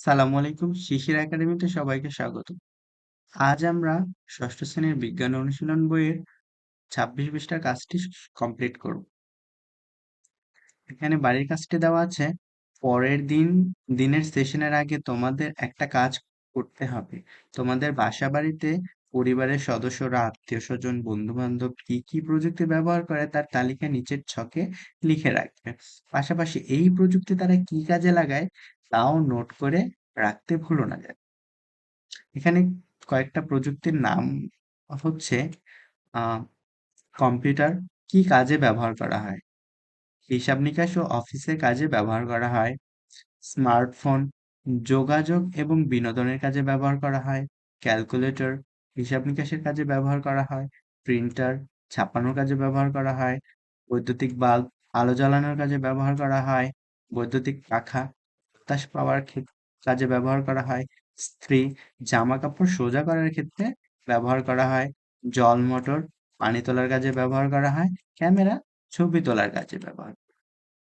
সালামু আলাইকুম, শিশির একাডেমিতে সবাইকে স্বাগত। আজ আমরা ষষ্ঠ শ্রেণির বিজ্ঞান অনুশীলন বইয়ের ছাব্বিশ বিশটা কাজটি কমপ্লিট করব। এখানে বাড়ির কাজটি দেওয়া আছে। পরের দিন, দিনের সেশনের আগে তোমাদের একটা কাজ করতে হবে। তোমাদের বাসা বাড়িতে পরিবারের সদস্যরা আত্মীয় স্বজন বন্ধু বান্ধব কি কি প্রযুক্তি ব্যবহার করে তার তালিকা নিচের ছকে লিখে রাখবে পাশাপাশি এই প্রযুক্তি তারা কি কাজে লাগায় তাও নোট করে রাখতে ভুলো না যায়। এখানে কয়েকটা প্রযুক্তির নাম হচ্ছে কম্পিউটার কি কাজে ব্যবহার করা হয়, হিসাব নিকাশ ও অফিসের কাজে ব্যবহার করা হয়, স্মার্টফোন, যোগাযোগ এবং বিনোদনের কাজে ব্যবহার করা হয়, ক্যালকুলেটর হিসাব নিকাশের কাজে ব্যবহার করা হয় প্রিন্টার ছাপানোর কাজে ব্যবহার করা হয়, বৈদ্যুতিক বাল্ব আলো জ্বালানোর কাজে ব্যবহার করা হয়, বৈদ্যুতিক পাখা বাতাস পাওয়ার কাজে ব্যবহার করা হয়, স্ত্রী জামা কাপড় সোজা করার ক্ষেত্রে ব্যবহার করা হয়, জল মোটর পানি তোলার কাজে ব্যবহার করা হয়, ক্যামেরা ছবি তোলার কাজে ব্যবহার